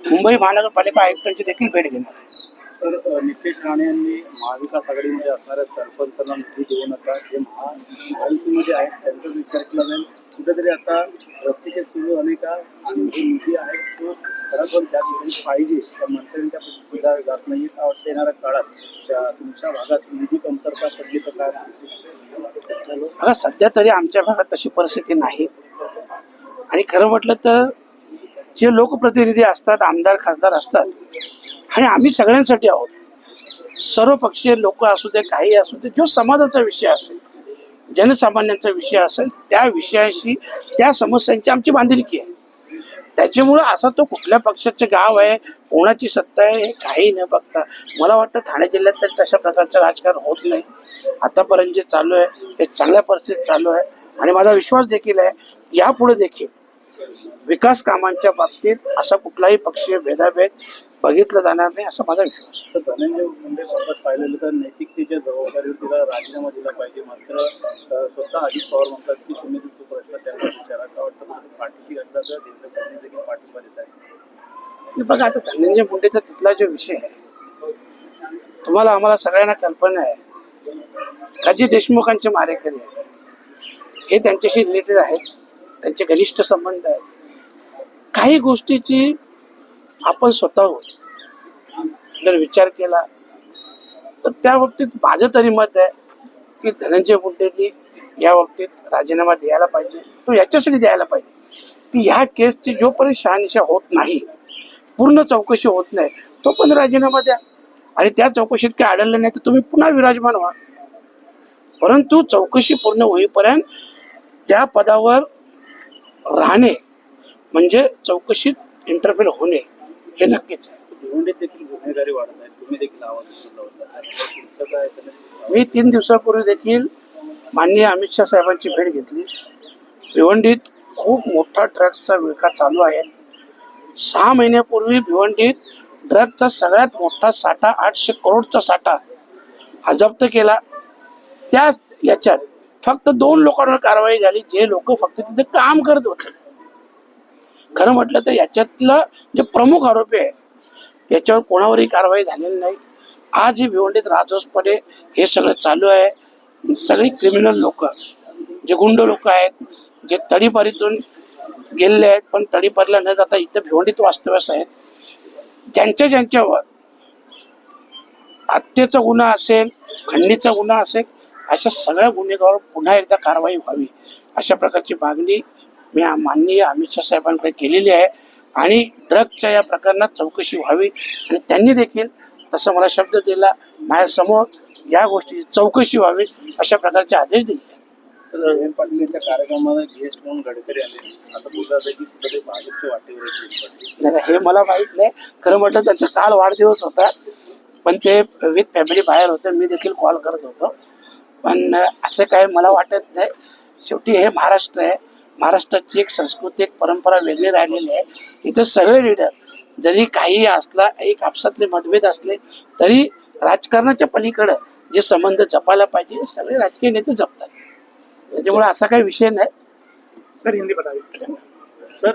मुंबई महानगरपालिका आयुक्तांची देखील भेट घेणार आहे. तर नितेश राणे यांनी महाविकास आघाडीमध्ये असणाऱ्या सरपंचांना निधी देऊ नका. जे महा महायुतीमध्ये आहेत त्यांचाच विचार केला जाईल. कुठेतरी आता रस्ते सुरू झाले का आणि जो निधी आहे तो खरंच ज्या ठिकाणी पाहिजे त्या मंत्र्यांच्या सुद्धा जात नाही का वाटतं येणाऱ्या काळात तुमच्या भागात निधी कमतरता पडली तर काय सध्या तरी आमच्या भागात तशी परिस्थिती नाही आणि खरं म्हटलं तर जे लोकप्रतिनिधी असतात आमदार खासदार असतात आणि आम्ही सगळ्यांसाठी आहोत. सर्व पक्षीय लोक असू दे काही असू दे जो समाजाचा विषय असेल जनसामान्यांचा विषय असेल त्या विषयाशी त्या समस्यांची आमची बांधिलकी आहे. त्याच्यामुळं असा तो कुठल्या पक्षाचं गाव आहे कोणाची सत्ता आहे हे काही न बघता मला वाटतं ठाणे जिल्ह्यात तर तशा प्रकारचं राजकारण होत नाही. आतापर्यंत जे चालू आहे ते चांगल्या परिस्थितीत चालू आहे आणि माझा विश्वास देखील आहे यापुढे देखील विकास कामांच्या बाबतीत असा कुठलाही पक्षीय भेदाभेद बघितला जाणार नाही असा माझा विश्वास. तर धनंजय मुंडे बाबत पाहिलेलं तर नैतिकतेच्या जबाबदारीवर तिला राजीनामा दिला पाहिजे. मात्र स्वतः अजित पवार म्हणतात की तुम्ही जो प्रश्न त्यांना विचारा. का वाटतं पाठीशी घातला तर देवेंद्र फडणवीस देखील पाठिंबा देत आहे बघा आता धनंजय मुंडेचा तिथला जो विषय आहे तुम्हाला आम्हाला सगळ्यांना कल्पना आहे. का जे देशमुखांचे मारेकरी आहेत. हे त्यांच्याशी रिलेटेड आहेत. त्यांचे घनिष्ठ संबंध आहेत. काही गोष्टीची आपण स्वतःहून जर विचार केला तर त्या बाबतीत माझं तरी मत आहे की धनंजय मुंडेंनी या बाबतीत राजीनामा द्यायला पाहिजे. तो याच्यासाठी द्यायला पाहिजे. की ह्या केसची जोपर्यंत शहानिशा होत नाही पूर्ण चौकशी होत नाही तो पण राजीनामा द्या. आणि त्या चौकशीत काय आढळलं नाही तर तुम्ही पुन्हा विराजमान व्हा. परंतु चौकशी पूर्ण होईपर्यंत त्या पदावर राहणे म्हणजे चौकशीत इंटरफेअर होणे हे नक्कीच आहे. मी तीन दिवसापूर्वी देखील माननीय अमित शहा साहेबांची भेट घेतली. भिवंडीत खूप मोठा ड्रग्सचा विळखा चालू आहे. सहा महिन्यापूर्वी भिवंडीत ड्रगचा सगळ्यात मोठा साठा आठशे करोडचा साठा हा जप्त केला. त्या याच्यात फक्त दोन लोकांवर कारवाई झाली जे लोक फक्त तिथे काम करत होते. खरं म्हटलं तर याच्यातलं जे प्रमुख आरोपी आहे याच्यावर कोणावरही कारवाई झालेली नाही. आज ही भिवंडीत राजोसपणे हे सगळं चालू आहे. सगळी क्रिमिनल लोक जे गुंड लोक आहेत जे तडीपारीतून गेलेले आहेत पण तडीपारीला न जाता इथं भिवंडीत वास्तव्यास आहेत. ज्यांच्या ज्यांच्यावर हत्येचा गुन्हा असेल खंडीचा गुन्हा असेल अशा सगळ्या गुन्हेगावर पुन्हा एकदा कारवाई व्हावी. अशा प्रकारची मागणी मी माननीय अमित शहा साहेबांकडे केलेली आहे. आणि ड्रगच्या या प्रकरणात चौकशी व्हावी. आणि त्यांनी देखील तसं मला शब्द दिला. माझ्यासमोर या गोष्टीची चौकशी व्हावी अशा प्रकारचे आदेश दिले. तर जयंत पाटील यांच्या कार्यक्रमामध्ये गेस्ट म्हणून गडकरी आले. आता बोलतात की कुठे भाजपचे वाटेवर आहे जयंत पाटील. नाही, हे मला माहीत नाही. खरं म्हटलं त्यांचा काल वाढदिवस होता. पण ते विथ फॅमिली बाहेर होते. मी देखील कॉल करत होतो. पण असं काय मला वाटत नाही. शेवटी हे महाराष्ट्र आहे. महाराष्ट्राची एक सांस्कृतिक परंपरा वेगळी राहिलेली आहे. इथं सगळे लीडर जरी काही असला एक आपसातले मतभेद असले तरी राजकारणाच्या पलीकडं जे संबंध जपायला पाहिजे सगळे राजकीय नेते जपतात. त्याच्यामुळे असा काही विषय नाही. सर हिंदी बताइए सर